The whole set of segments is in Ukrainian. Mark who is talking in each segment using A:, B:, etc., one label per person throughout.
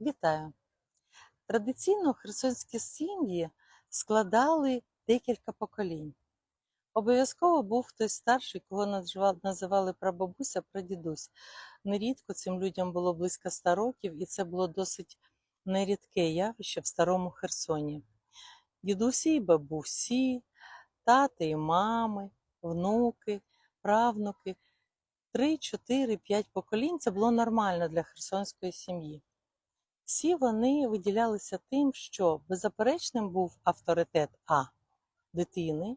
A: Вітаю! Традиційно херсонські сім'ї складали декілька поколінь. Обов'язково був хтось старший, кого називали прабабуся, прадідусь. Нерідко цим людям було близько 100 років, і це було досить нерідке явище в старому Херсоні. Дідусі і бабусі, тати і мами, внуки, правнуки. Три, чотири, п'ять поколінь це було нормально для херсонської сім'ї. Всі вони виділялися тим, що беззаперечним був авторитет А дитини.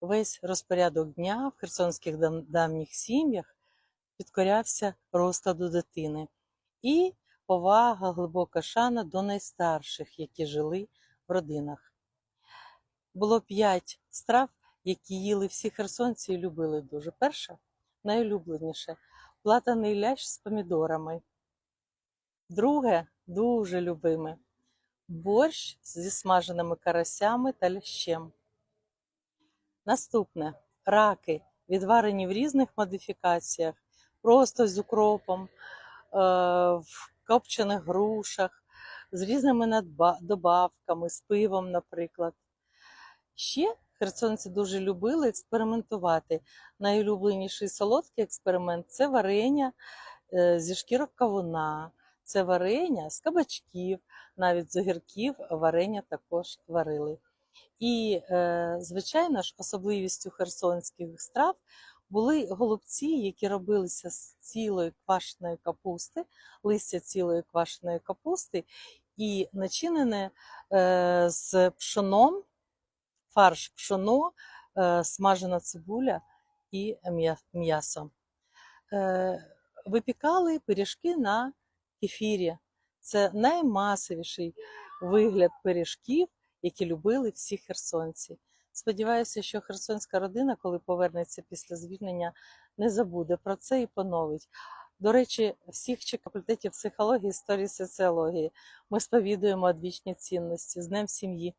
A: Весь розпорядок дня в херсонських давніх сім'ях підкорявся розкладу дитини. І повага, глибока шана до найстарших, які жили в родинах. Було п'ять страв, які їли всі херсонці і любили дуже. Перша, найулюбленіше платаний лящ з помідорами. Друге, дуже любиме борщ зі смаженими карасями та лящем. Наступне раки, відварені в різних модифікаціях, просто з укропом, е, в копчених грушах, з різними добавками, з пивом, наприклад. Ще херсонці дуже любили експериментувати. Найулюбленіший солодкий експеримент це варення е, зі шкірок кавуна, це варення з кабачків, навіть з огірків варення також варили. І, е, звичайно ж, особливістю херсонських страв були голубці, які робилися з цілої квашеної капусти, листя цілої квашеної капусти, і начинене е, з пшоном, фарш пшоно, е, смажена цибуля і м'я- м'ясо. Випікали пиріжки на кефірі. Це наймасовіший вигляд пиріжків, які любили всі херсонці. Сподіваюся, що херсонська родина, коли повернеться після звільнення, не забуде про це і поновить. До речі, всіх чи факультетів психології, історії, соціології ми сповідуємо одвічні цінності з Днем сім'ї.